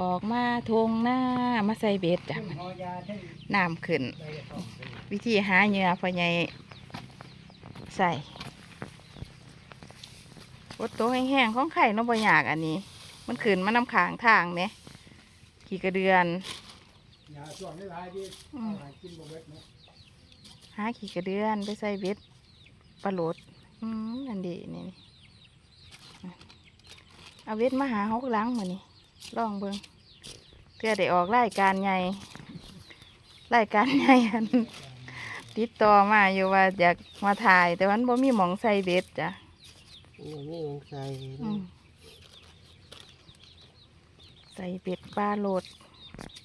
ออกมาทงหน้ามาใส่เบ็ดจ้ะทั้งหอยาทั้งน้ำขึ้นใบกระท่อมเป็นวิธีหาเหยื่อพ่อใหญ่ใส่วดโตวแห้งๆของไข่น้องบอยากอันนี้ มันขึ้นมาน้ำขางทางเนี่ยขี่กระเดือนหาขี่กระเดือนไปใส่เบ็ดปลาโหลดอืมอันดีนี่เอาเบ็ดมาหาหกหลังมือนี่ ลองเบิงเพื่อได้ออกรายการใหญ่รายการใหญ่อันติดต่อมาอยู่ว่าอยากมาถ่าย แต่วันบ่มีหมองใส่เบ็ดจ้ะนี่นี่มันใส่อืมใส่เบ็ดปลาโหลด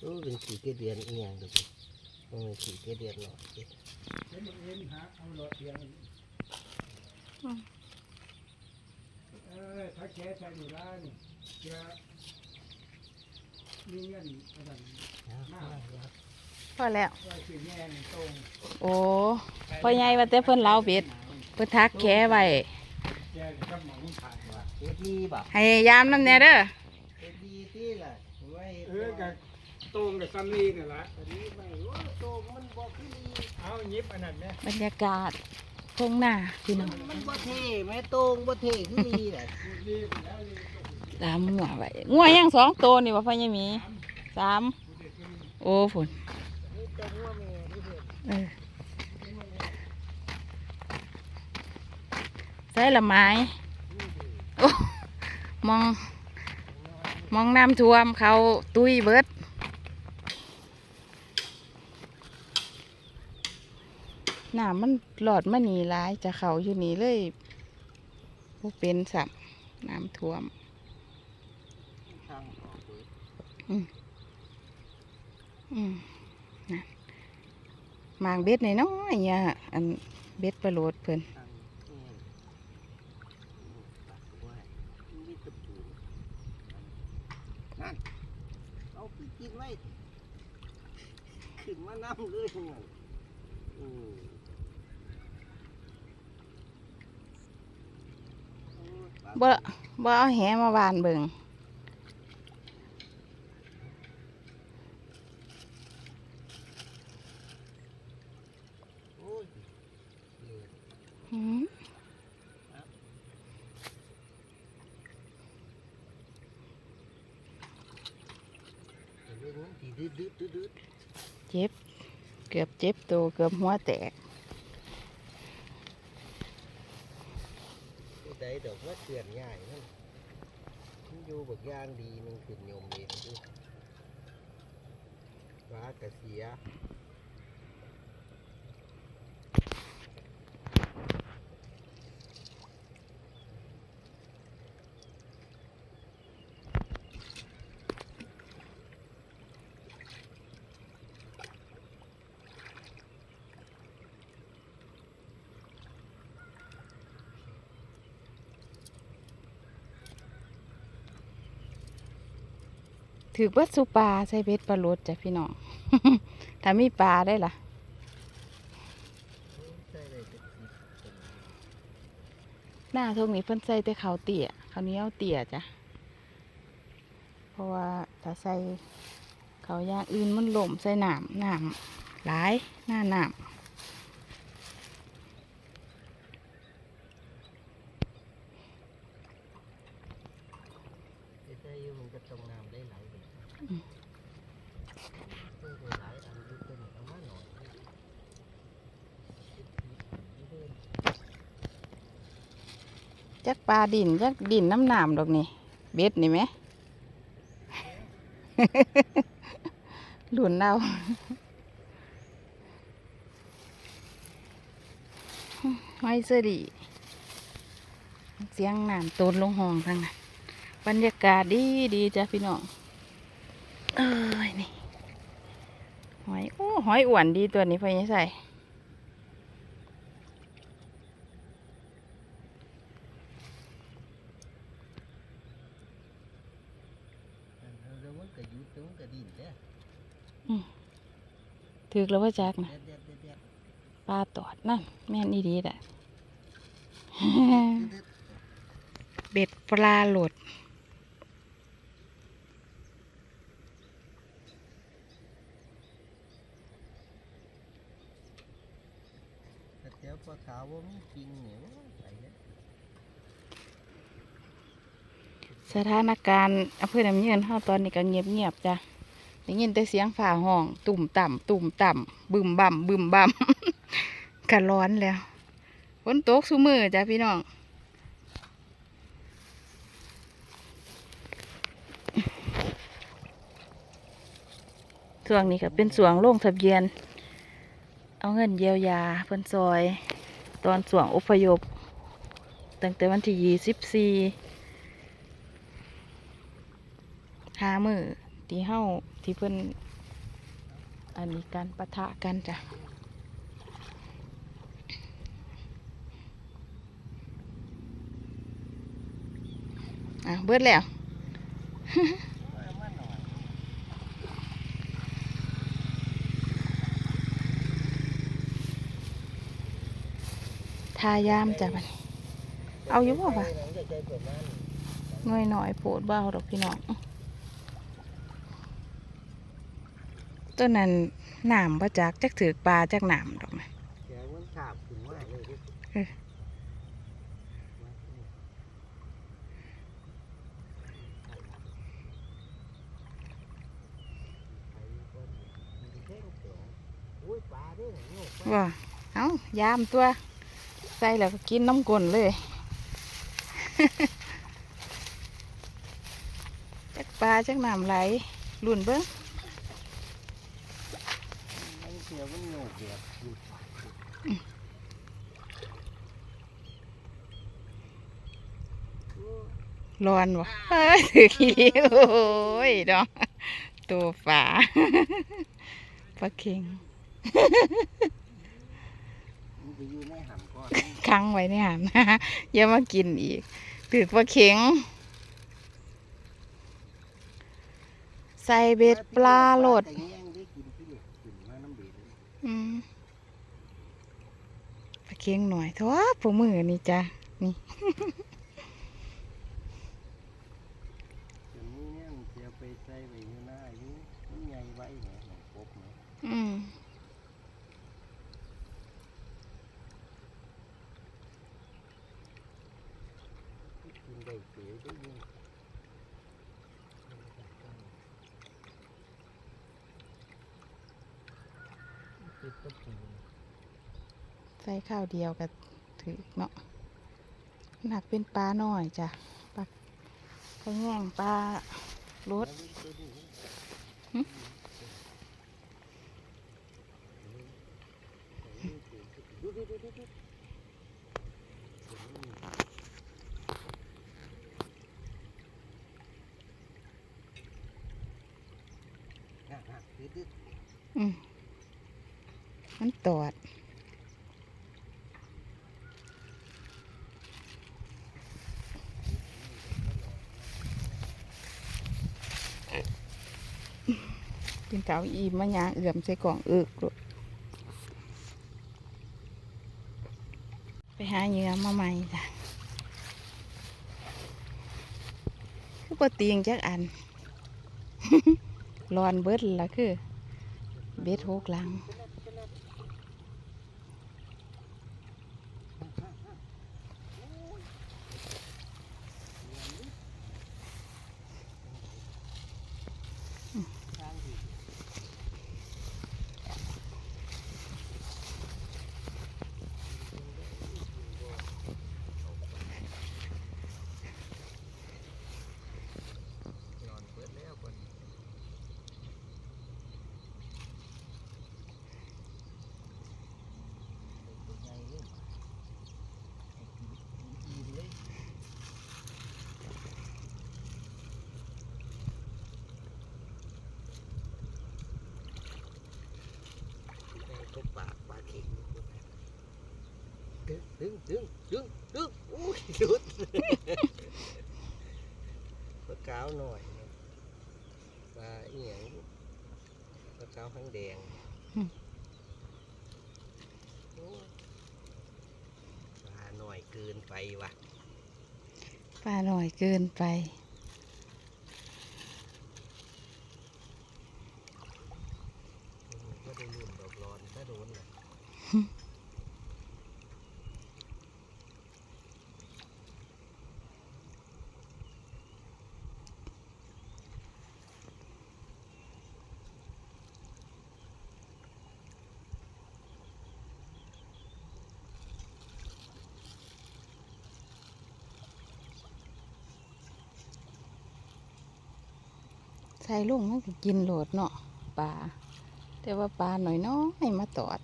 โอ้เป็นขี่เกเดือนอีหยังเดูสิมันเป็นขี่เกเดือนหน่อยสิเห็นมันเห็นหาเอาหลอดเสียงอืมเออถ้าแค่ใส่ดูแลนี่จะ มีเงินอะไรนะนะพอแล้ว ว่าสิแง่งตรงโอ้พ่อใหญ่ว่าแต่เพิ่นเล้าเบ็ดเพิ่นทักแค่ไว้แกก็หมองผ่านว่าเฮ็ดดีบ่ะให้ยามน้ำแน่เด้อเฮ็ดดีที่ล่ะไว้เออกับตรงกับซัมนี่นี่แหละอันนี้ไม่โอ้โตมันบ่คือดีเอายิบอันนั้นไหมบรรยากาศทงหน้าพี่น้องมันบ่เท่แม่โตรงบ่เท่คือดีล่ะรีบแล้วรีบ ตามงัวไว้งัวยังสองตัวนี่ว่าพ่อใหญ่หมีสามโอ้ฝนใส่ละไม้มองมองน้ำท่วมเขาตุ้ยเบิดน้ำมันหลอดมาหนีร้ายจะเขาอยู่นี่เลยพวกเป็นสับน้ำท่วม ทางออกเบิด อืมนะมางเบ็ดในน้อยๆเนี่ยอันเบ็ดประโหลดเพิ่นทางนี่ตัดไว้มีตะปูนั่นเอาไปกินไว้ขึ้นมานํเลยนั่นอืมโอ้ยปลาบ่บ่เอาแหมาบานเบิง โอ้ยเออ หืม แต่เรื่องนั้นที่ดืดดืดดืดดืด เจ็บ เกือบเจ็บตัวเกือบหัวแตกได้ดอกว่าเตือนง่ายนั่นมันอยู่บักย่างดีมันขึ้นยมเองดูฟ้ากระเสีย ถือเบิดสุปลาใส่เบ็ดปลาโหลดจ้ะพี่น้องถ้ามีปลาได้ล่ะหน้าทงนี้เพิ่นใส่แต่ขาวเตี่ยขาวเนี้ยวเตี่ยจ้ะ เพราะว่าถ้าใส่เขาวอย่างอื่นมันหล่มใส่หน้ำน้ำหลายหน้าหน้จะได้อยู่มันจะตรงน้ำได้หลายเลยเออหลายอันอยู่ตัวนี้เอามาหน่อยำ จักปลาดินจักดินน้ำหน้ำดอกนี่เบ็ดนี่ไหมหลุนเอาไม่เสดีเสียงน้ำตูนลงห้องทางนั้นบรรยากาศดีดีจ้ะพี่น้องเอ้ยนี่หอยโอ้หอยอ้วนดีตัวนี้พอยังใส่ ถือแล้วว่าจ็คนะปลาตอดนั่นแม่นดีๆแหละเบ็ดปลาหลดสถานการณ์อำเภอดำเนินห้าตอนนี้ก็เงียบๆจ้ะ ได้ยินแต่เสียงฝ่าห้อง ตุ่มต่ำตุ่มต่ำบึมบ่ำบึมบ่ำก็ร้อนแล้วฝนตกซุมือจ้ะพี่น้องส่วงนี้ก็เป็นส่วงลงทะเบียน เอาเงินเยียวยาเพิ่นซอย ตอนส่วงอพยพตั้งแต่วันที่ยี่สิบสี่หามือ ที่เฮาที่เพิ่นอันนี้การปะทะกันจ้ะอะเบิดแล้วทายามจ้ะบัดเอาอยู่บ่ปะหน่อยหน่อยโปวดเบาดอกพี่น้อง ต้นนั้นหนามประจักจักถือปลาจักหนามดอกนะแกมันขาบขึ้นมาเลยดิเอออุ้ยปลาด้วยโง่ไปว่าเอายามตัว ใส่แล้วก็กินน้ำกลนเลยจักปลาจักหนามไหลลุ่นเบิ้ง มันเสียมันโง่เดียวอยู่ปลา ร้อนวะเอ้ยถือขี้โอ้ยดอกตัวฝาปลาเค็งค้างไว้เนี่ยนะอย่ามากินอีกถือปลาเข็งใส่เบ็ดปลาโหลดปลาเค็งหน่อยทว่าผู้มือนี่จ้ะนี่ จนนี้เนี่ยมันจะไปใส่ไว้อยู่หน้าอยู่มันใหญ่ไว้เนี่ยหนองกบเนี่ย อืม กินได้เสียได้ยินติดตะปู ใส่ข้าวเดียวก็ถือเนาะหนักเป็นปลาหน่อยจ้ะปลาปลาแง่งปลารสหึดูดูดูดูดูน่ะน่ะดูดูอืมมัน ตอด กินข้าวอิ่มมะยางเอื่อมใส่กล่องเอิกลูกไปหาเหยื่อมาใหม่จ้ะคือปตีงจักอันร้อนเบิดละคือ เบ็ดหกหลัง ทางดีนอนเปิดแล้วก่อนเป็นไงเนี่ยกินเลย ได้ก็ปากปากเข่งดึงดึงดึงดึงดึงอุ้ยหยุดปลาขาวหน่อยนะปลาเอียงปลาขาวหางแดง อืม โอ้ยปลาห น่อยเกินไปว่ะปลาหน่อยเกินไป ก็ได้รุ่นดอกร้อนถ้าโดนเลย ส่ลงมันก็กินโหลดเนาะปลาแต่ว่าปลาหน่อยน้อยมาตอด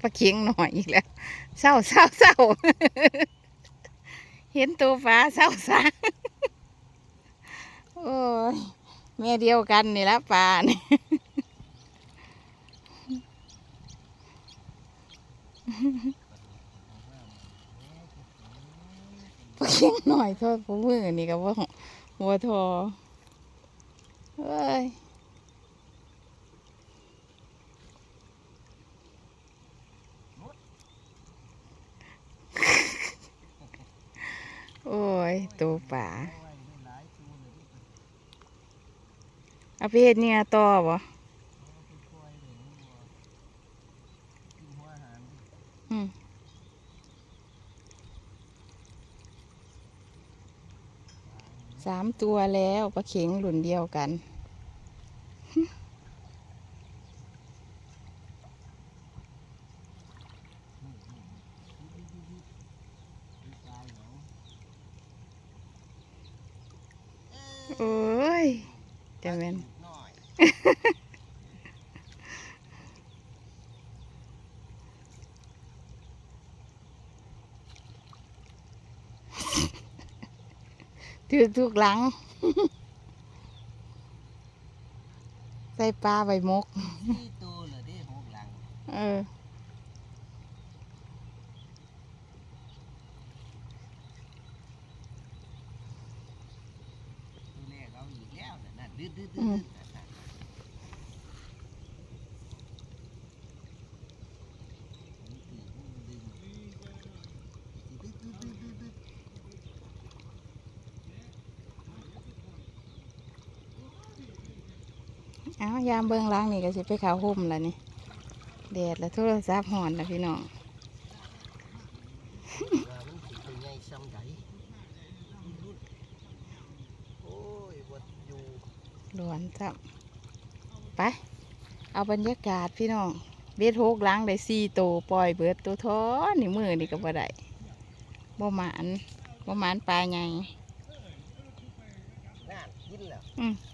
ปลาเคียงหน่อยอีกแล้วเศร้าเศร้าเศร้าเห็นตัวฟ้าเศร้าซะโอ้ยแม่เดียวกันนี่ละปลาเนี่ปลา เคียงหน่อยโทษผู้มือนี่ก็ว่าหัวทอเอ้ยโอ้ยตัวป่าเอาไว้ได้หลายตัวเลยที่เอาไปเฮ็ดเนี่ยต่อบ่เอาไปปล่อยเลยนี่ว่ากินหัวอาหารดิ อืม สามตัวแล้วปลาเข็งหลุนเดียวกันเหรอโอ้ยจะเป็น หน่อย ถือทุกหลัง ใส่ปลาใบมกสี่ตัวเหรอเด้หกหลัง เออตัวแรกเอาอีกแล้วน่ะนั่นดื้อดื้ออืดื้อ ม นั่นน่ะมันตีมันดึงดื้อดื้อดื้อดื้อดื้อ เอายามเบิ่งหล้างนี่ก็สิไปเขาห่มแล้วนี่แดดแล้วโทรศัพท์หอนแล้วพี่น้องว่ามันสิเป็นไงซ้ำใดโอ้ยวัดอยู่ร้อนจับไป เอาบรรยากาศพี่น้องเบ็ดหกหล้างได้สี่ตัวปล่อยเบิดตัวท้อนี่มือนี่ก็บ่ได้บ่หมานบ่หมานปลาใหญ่นั่นกินแล้วอืมเ